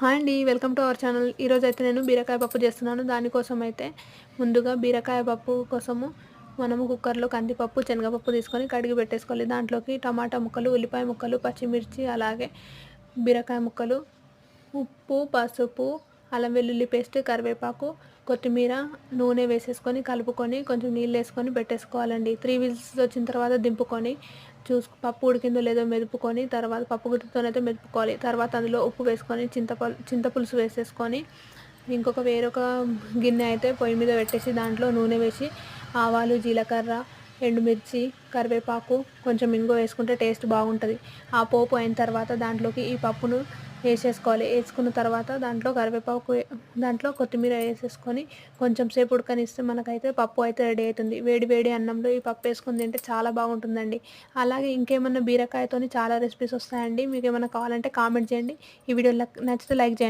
Hi అండి welcome to our channel. ఈరోజు అయితే నేను బీరకాయ పప్పు చేస్తున్నాను. దానికోసం అయితే ముందుగా బీరకాయ పప్పు కోసము మనము కుక్కర్లో కందిపప్పు శనగపప్పు తీసుకొని కడిగి పెట్టేసుకోవాలి. దాంట్లోకి టమాటా ముక్కలు ఉల్లిపాయ ముక్కలు పచ్చిమిర్చి అలాగే బీరకాయ ముక్కలు ఉప్పు పసుపు అల్లం వెల్లుల్లి పేస్ట్ కరివేపాకు కొత్తిమీర నూనె వేసేసుకొని కలుపుకొని కొంచెం నీళ్ళు వేసుకొని పెట్టేసుకోవాలండి. త్రీ విజిల్స్ వచ్చిన తర్వాత దింపుకొని చూసు పప్పు ఉడికిందో లేదో మెదుపుకొని తర్వాత పప్పు గుడ్డతోనైతే మెదుపుకోవాలి. తర్వాత అందులో ఉప్పు వేసుకొని చింతప చింతపులుసు వేసేసుకొని ఇంకొక వేరొక గిన్నె అయితే పొయ్యి మీద పెట్టేసి దాంట్లో నూనె వేసి ఆవాలు జీలకర్ర ఎండుమిర్చి కరివేపాకు కొంచెం ఇంగు వేసుకుంటే టేస్ట్ బాగుంటుంది. ఆ పోపు అయిన తర్వాత దాంట్లోకి ఈ పప్పును వేసేసుకోవాలి. వేసుకున్న తర్వాత దాంట్లో కరివేపాకు దాంట్లో కొత్తిమీర వేసేసుకొని కొంచెం సేపు ఉడకనిస్తే మనకైతే పప్పు అయితే రెడీ అవుతుంది. వేడి వేడి అన్నంలో ఈ పప్పు వేసుకుని తింటే చాలా బాగుంటుందండి. అలాగే ఇంకేమన్నా బీరకాయతోని చాలా రెసిపీస్ వస్తాయండి. మీకు ఏమైనా కావాలంటే కామెంట్ చేయండి. ఈ వీడియో నచ్చితే లైక్ చేయండి.